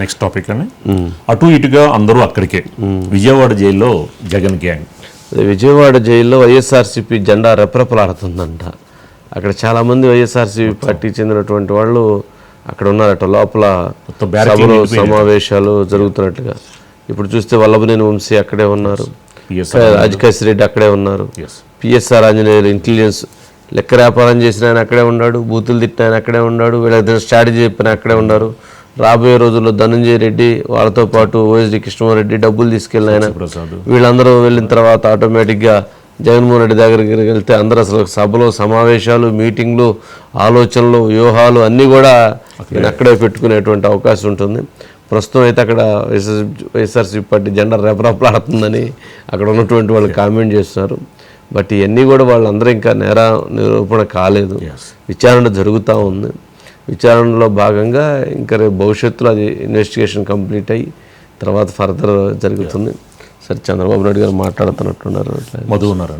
Next topic అని అటు ఇటుగా అందరూ అక్కడికే. విజయవాడ జైల్లో జగన్ గ్యాంగ్ విజయవాడ జైల్లో వైఎస్ఆర్సీపీ జెండా రెపరెపలాడుతుందంట. అక్కడ చాలామంది వైఎస్ఆర్సీపీ పార్టీకి చెందినటువంటి వాళ్ళు అక్కడ ఉన్నారట. లోపల సభలు. సమావేశాలు జరుగుతున్నట్టుగా. ఇప్పుడు చూస్తే వల్లభనేని వంశీ అక్కడే ఉన్నారు. రాజకేశ్ రెడ్డి అక్కడే ఉన్నారు. ఎస్ పిఎస్ఆర్ ఆంజనేయులు ఇంటెలిజెన్స్ లెక్క వ్యాపారం చేసిన ఆయన అక్కడే ఉన్నాడు. బూతులు తిట్టిన ఆయన అక్కడే ఉన్నాడు. వీళ్ళకి స్ట్రాటజీ చెప్పిన అక్కడే ఉన్నారు. రాబోయే రోజుల్లో ధనంజయ రెడ్డి వాళ్ళతో పాటు ఓఎస్డి కృష్ణమారెడ్డి డబ్బులు తీసుకెళ్ళిన ఆయన. వీళ్ళందరూ వెళ్ళిన తర్వాత ఆటోమేటిక్గా జగన్మోహన్ రెడ్డి దగ్గరికి వెళ్తే అందరూ అసలు సభలు సమావేశాలు మీటింగ్లు ఆలోచనలు వ్యూహాలు అన్నీ కూడా అక్కడే. పెట్టుకునేటువంటి అవకాశం ఉంటుంది. ప్రస్తుతం అయితే అక్కడ వైఎస్ఆర్ వైఎస్ఆర్సీపీ పార్టీ జెండా రెపరెపలాడుతుందని అక్కడ ఉన్నటువంటి వాళ్ళు కామెంట్ చేస్తున్నారు. బట్ ఇవన్నీ కూడా వాళ్ళందరూ ఇంకా నేర నిరూపణ కాలేదు. విచారణ జరుగుతూ ఉంది. విచారణలో భాగంగా ఇంకా రేపు భవిష్యత్తులో అది ఇన్వెస్టిగేషన్ కంప్లీట్ అయ్యి తర్వాత ఫర్దర్ జరుగుతుంది. సరే చంద్రబాబు నాయుడు గారు మాట్లాడుతున్నట్టున్నారు. మధు ఉన్నారు